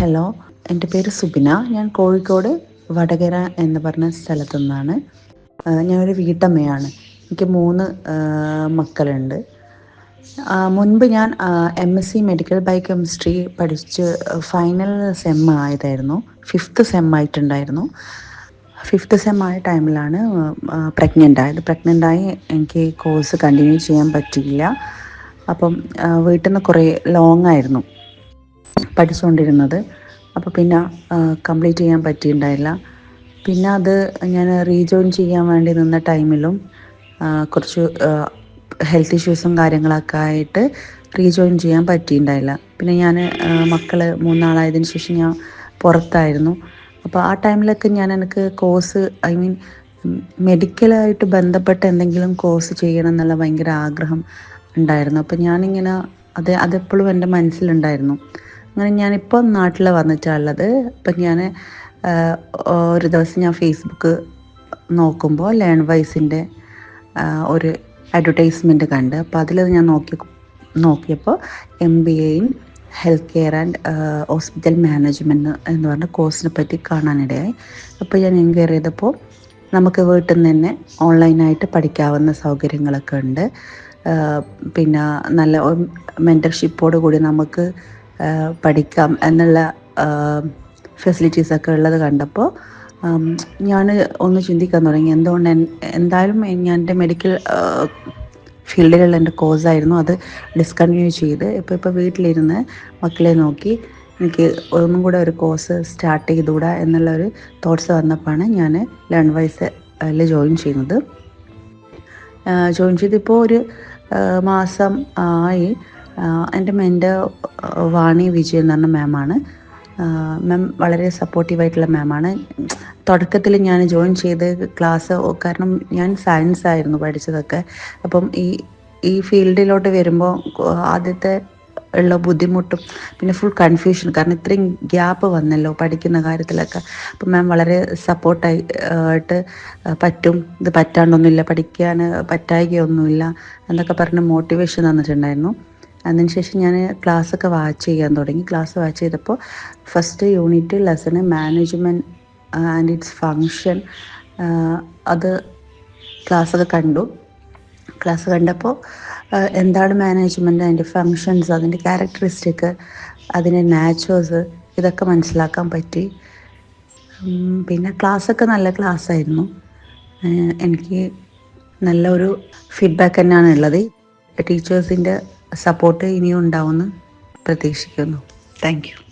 Hello എന്റെ പേര് സുബിന. ഞാൻ കോഴിക്കോട് വടകര എന്ന് പറഞ്ഞ സ്ഥലത്തു നിന്നാണ് ഞാനൊരു വീട്ടമ്മയാണ്. എനിക്ക് മൂന്ന് മക്കളുണ്ട്. മുൻപ് ഞാൻ M S C medical biochemistry പഠിച്ച് ഫൈനൽ സെം ആയതായിരുന്നു. ഫിഫ്ത്ത് സെം ആയിട്ടുണ്ടായിരുന്നു. ഫിഫ്ത്ത് സെം ആയ ടൈമിലാണ് പ്രഗ്നന്റ് ആയത്. പ്രഗ്നന്റ് ആയി എനിക്ക് കോഴ്സ് കണ്ടിന്യൂ ചെയ്യാൻ പറ്റിയില്ല. അപ്പം വീട്ടിൽ നിന്ന് കുറേ ലോങ് ആയിരുന്നു. പഠിച്ചുകൊണ്ടിരുന്നത്. അപ്പോൾ പിന്നെ കംപ്ലീറ്റ് ചെയ്യാൻ പറ്റിയിട്ടുണ്ടായില്ല. പിന്നെ അത് ഞാൻ റീജോയിൻ ചെയ്യാൻ വേണ്ടി നിന്ന ടൈമിലും കുറച്ച് ഹെൽത്ത് ഇഷ്യൂസും കാര്യങ്ങളൊക്കെ ആയിട്ട് റീജോയിൻ ചെയ്യാൻ പറ്റിയിട്ടുണ്ടായില്ല. പിന്നെ ഞാൻ മക്കൾ മൂന്നാളായതിനു ശേഷം ഞാൻ പുറത്തായിരുന്നു. അപ്പോൾ ആ ടൈമിലൊക്കെ ഞാൻ എനിക്ക് കോഴ്സ് ഐ മീൻ മെഡിക്കലായിട്ട് ബന്ധപ്പെട്ട എന്തെങ്കിലും കോഴ്സ് ചെയ്യണം എന്നുള്ള ഭയങ്കര ആഗ്രഹം ഉണ്ടായിരുന്നു. അപ്പോൾ ഞാനിങ്ങനെ അത് അതെപ്പോഴും എന്റെ മനസ്സിലുണ്ടായിരുന്നു. അങ്ങനെ ഞാനിപ്പോൾ നാട്ടിൽ വന്നിട്ടുള്ളത്. ഇപ്പം ഞാൻ ഒരു ദിവസം ഞാൻ ഫേസ്ബുക്ക് നോക്കുമ്പോൾ ലേൺ വൈസിന്റെ ഒരു അഡ്വർടൈസ്മെന്റ് കണ്ട്. അപ്പോൾ അതിൽ ഞാൻ നോക്കി നോക്കിയപ്പോൾ M B A in health care and hospital management എന്ന് പറഞ്ഞ കോഴ്സിനെ പറ്റി കാണാനിടയായി. അപ്പോൾ ഞാൻ എൻക്വയറി ചെയ്തപ്പോൾ നമുക്ക് വീട്ടിൽ നിന്ന് തന്നെ ഓൺലൈനായിട്ട് പഠിക്കാവുന്ന സൗകര്യങ്ങളൊക്കെ ഉണ്ട്. പിന്നെ നല്ല മെന്റർഷിപ്പോട് കൂടി നമുക്ക് പഠിക്കാം എന്നുള്ള ഫെസിലിറ്റീസ് ഒക്കെ ഉള്ളത് കണ്ടപ്പോൾ ഞാൻ ഒന്ന് ചിന്തിക്കാൻ തുടങ്ങി. എന്തുകൊണ്ട് എന്തായാലും ഞാൻ എന്റെ മെഡിക്കൽ ഫീൽഡിലുള്ള എന്റെ കോഴ്സായിരുന്നു അത് ഡിസ്കണ്ടിന്യൂ ചെയ്ത് ഇപ്പോൾ ഇപ്പോൾ വീട്ടിലിരുന്ന് മക്കളെ നോക്കി എനിക്ക് ഒന്നും കൂടെ ഒരു കോഴ്സ് സ്റ്റാർട്ട് ചെയ്തുകൂടാ എന്നുള്ള ഒരു തോട്ട്സ് വന്നപ്പോഴാണ് ഞാൻ ലേൺ വൈസ് ജോയിൻ ചെയ്യുന്നത് ജോയിൻ ചെയ്തിപ്പോൾ ഒരു മാസം ആയി. എന്റെ മെന്റെ വാണി വിജയൻ എന്ന് പറഞ്ഞ മാമാണ് മാം വളരെ സപ്പോർട്ടീവായിട്ടുള്ള മാമാണ് തുടക്കത്തിൽ ഞാൻ ജോയിൻ ചെയ്ത് ക്ലാസ് കാരണം ഞാൻ സയൻസ് ആയിരുന്നു പഠിച്ചതൊക്കെ. അപ്പം ഈ ഈ ഫീൽഡിലോട്ട് വരുമ്പോൾ ആദ്യത്തെ ഉള്ള ബുദ്ധിമുട്ടും പിന്നെ ഫുൾ കൺഫ്യൂഷൻ കാരണം ഇത്രയും ഗ്യാപ്പ് വന്നല്ലോ പഠിക്കുന്ന കാര്യത്തിലൊക്കെ. അപ്പം മാം വളരെ സപ്പോർട്ടായി ആയിട്ട് പറ്റും. ഇത് പറ്റാണ്ടൊന്നുമില്ല പഠിക്കാൻ പറ്റായികയൊന്നുമില്ല എന്നൊക്കെ പറഞ്ഞ് മോട്ടിവേഷൻ തന്നിട്ടുണ്ടായിരുന്നു. അതിനുശേഷം ഞാൻ ക്ലാസ്സൊക്കെ വാച്ച് ചെയ്യാൻ തുടങ്ങി. ക്ലാസ് വാച്ച് ചെയ്തപ്പോൾ first unit lesson management and its function. അത് ക്ലാസ്സൊക്കെ കണ്ടു. ക്ലാസ് കണ്ടപ്പോൾ എന്താണ് മാനേജ്മെന്റ് അതിന്റെ ഫങ്ഷൻസ് അതിന്റെ ക്യാരക്ടറിസ്റ്റിക് അതിന്റെ നാച്ചേഴ്സ് ഇതൊക്കെ മനസ്സിലാക്കാൻ പറ്റി. പിന്നെ ക്ലാസ്സൊക്കെ നല്ല ക്ലാസ്സായിരുന്നു. എനിക്ക് നല്ലൊരു ഫീഡ്ബാക്ക് തന്നെയാണ് ഉള്ളത് ടീച്ചേഴ്സിന്റെ സപ്പോർട്ട് ഇനിയും ഉണ്ടാവുമെന്ന് പ്രതീക്ഷിക്കുന്നു. താങ്ക്